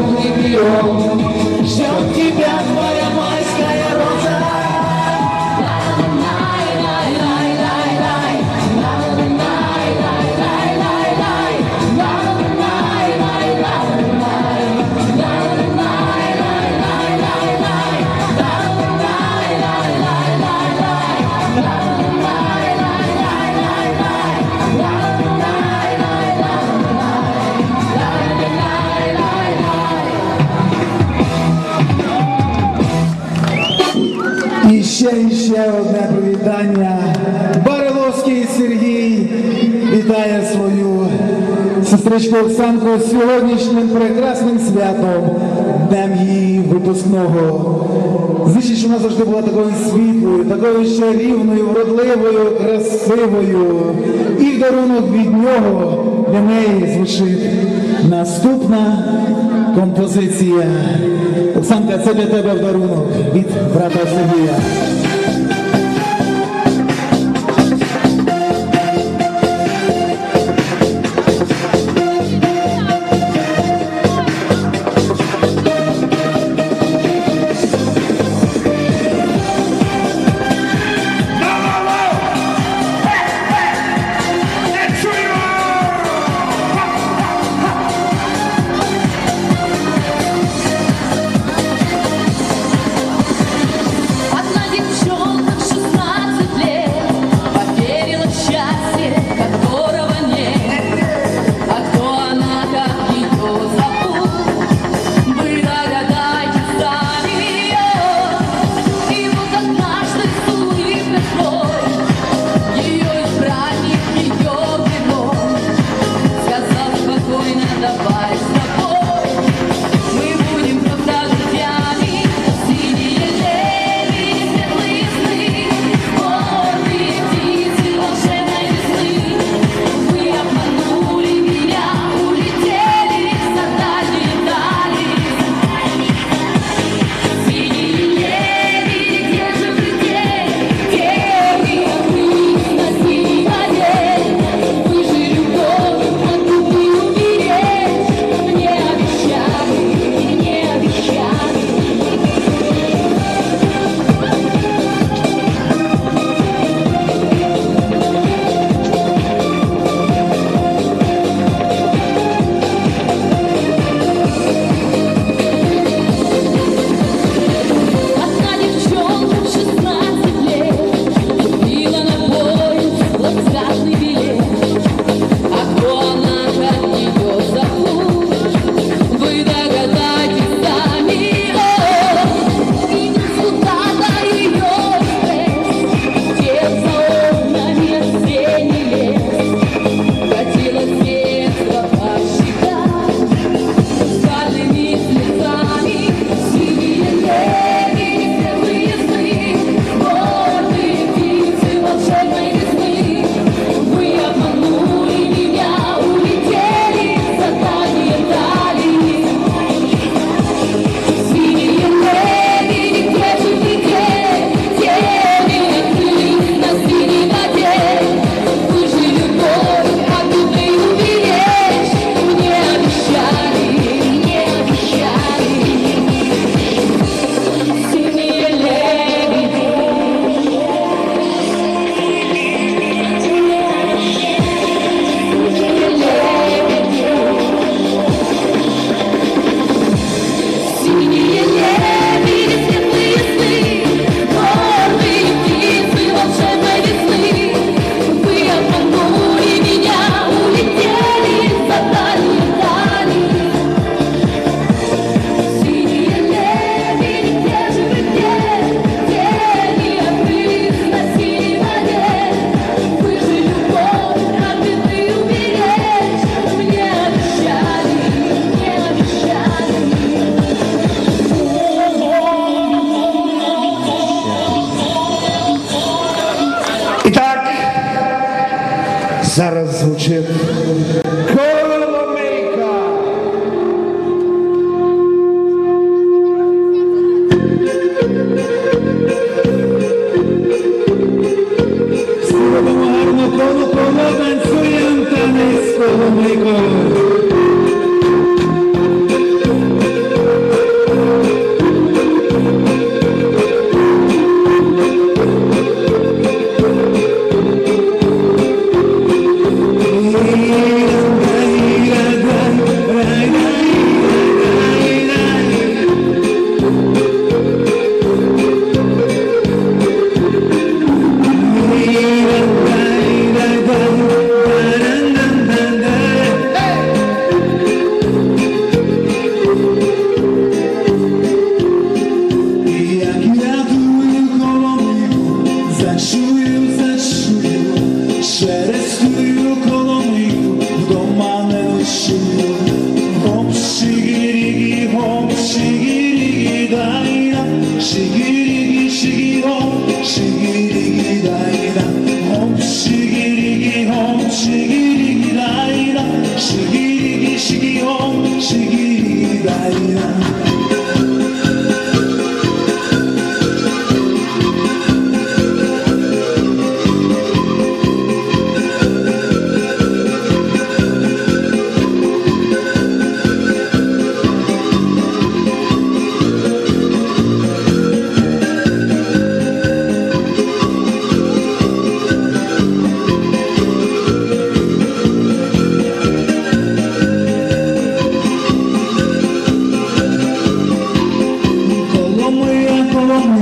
любил, ждет тебя сестричку Оксанку з сьогоднішнім прекрасним святом, днем її випускного. Звичайно, що вона завжди була такою світлою, такою ще рівною, вродливою, красивою. І в дарунок від нього для неї звучить наступна композиція. Оксанка, це для тебе в дарунок від брата Сергія.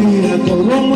mira todo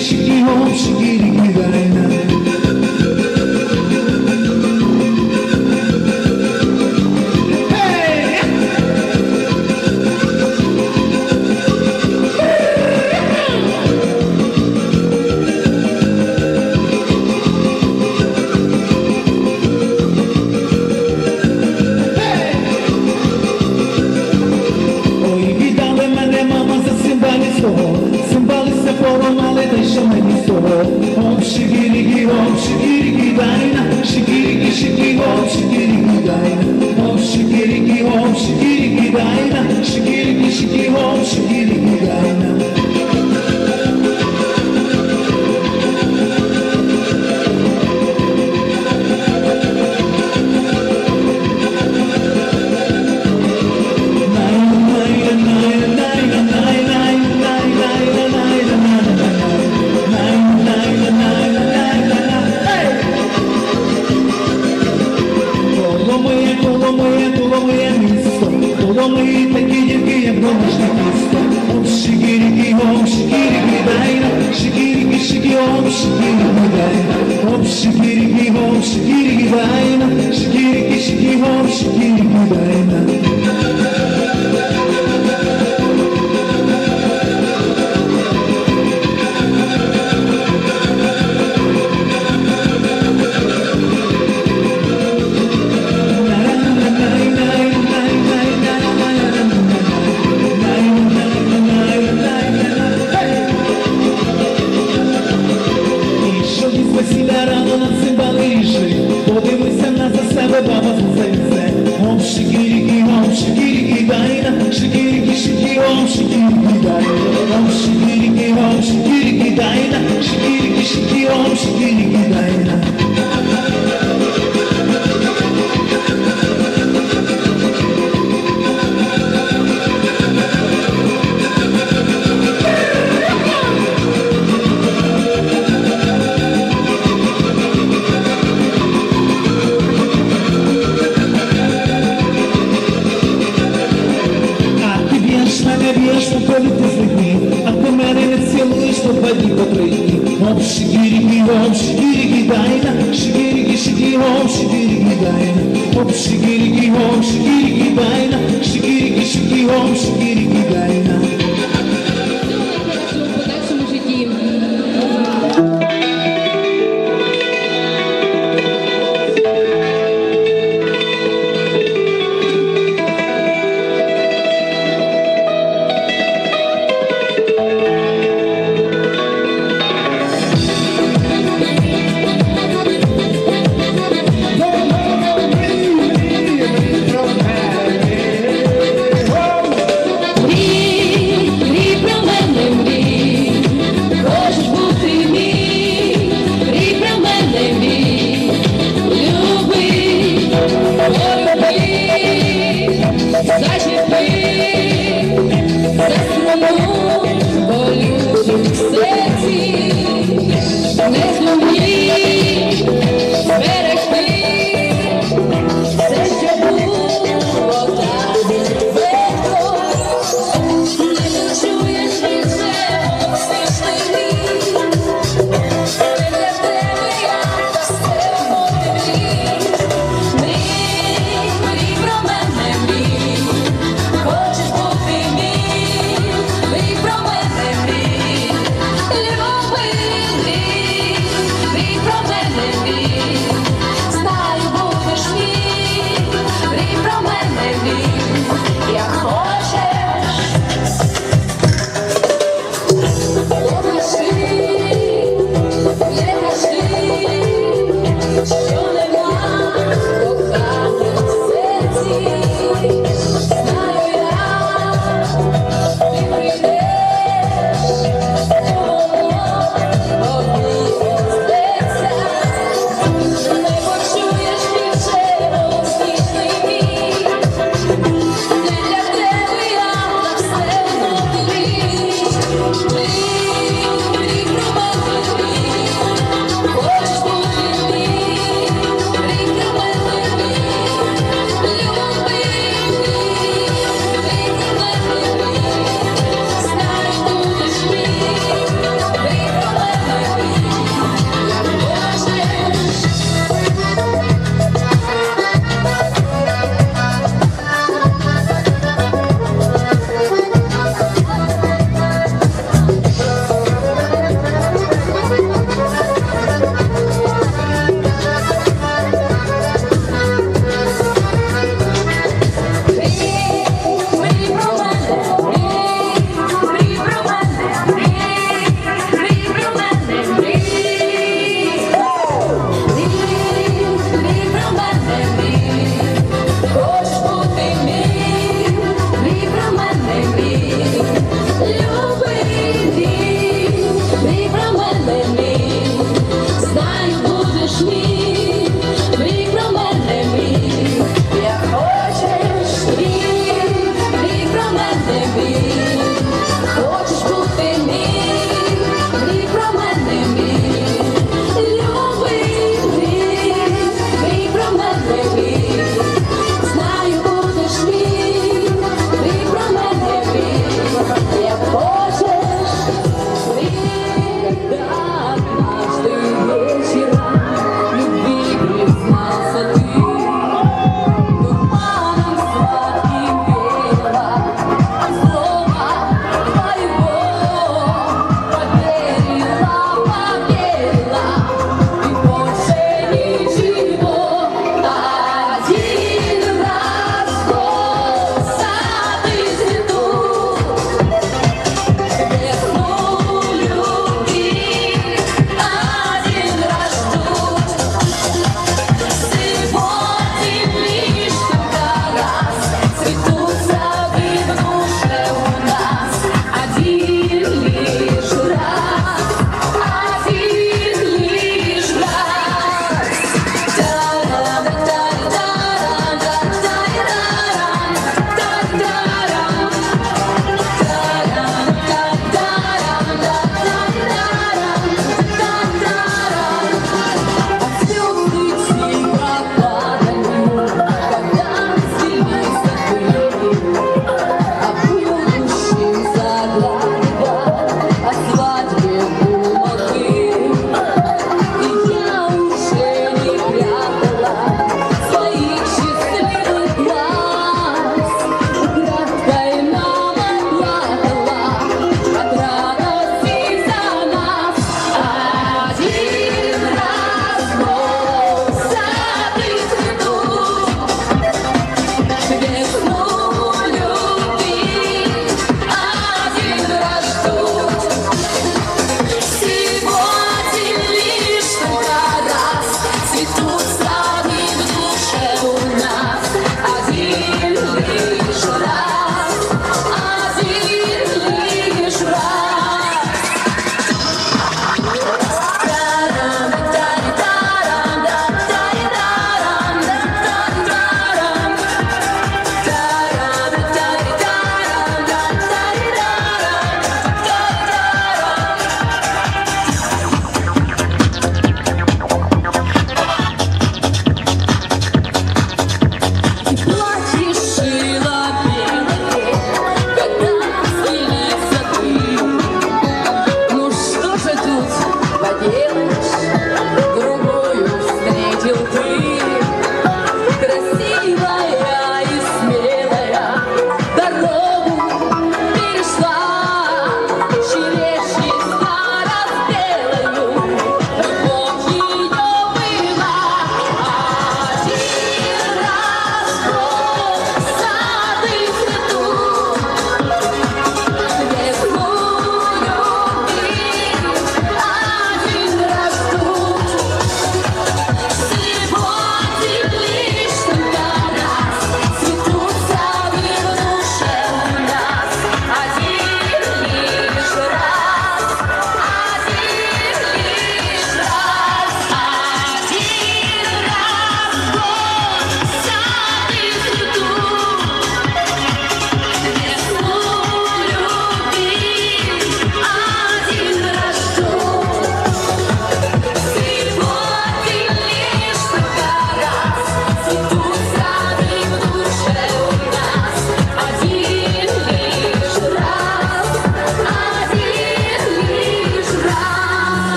식이 없이 Σ' ένα μέρη σου που πολύ το ζητούν, από μέρη να τσελουίστω παντού τα πράγματα. Όπως σιγήρη κι όπως σιγήρη δαίνα, σιγήρη κι σιγήρη όμ, σιγήρη κι δαίνα. Όπως σιγήρη κι όμ, σιγήρη κι δαίνα, σιγήρη κι σιγήρη όμ, σιγήρη δαίνα.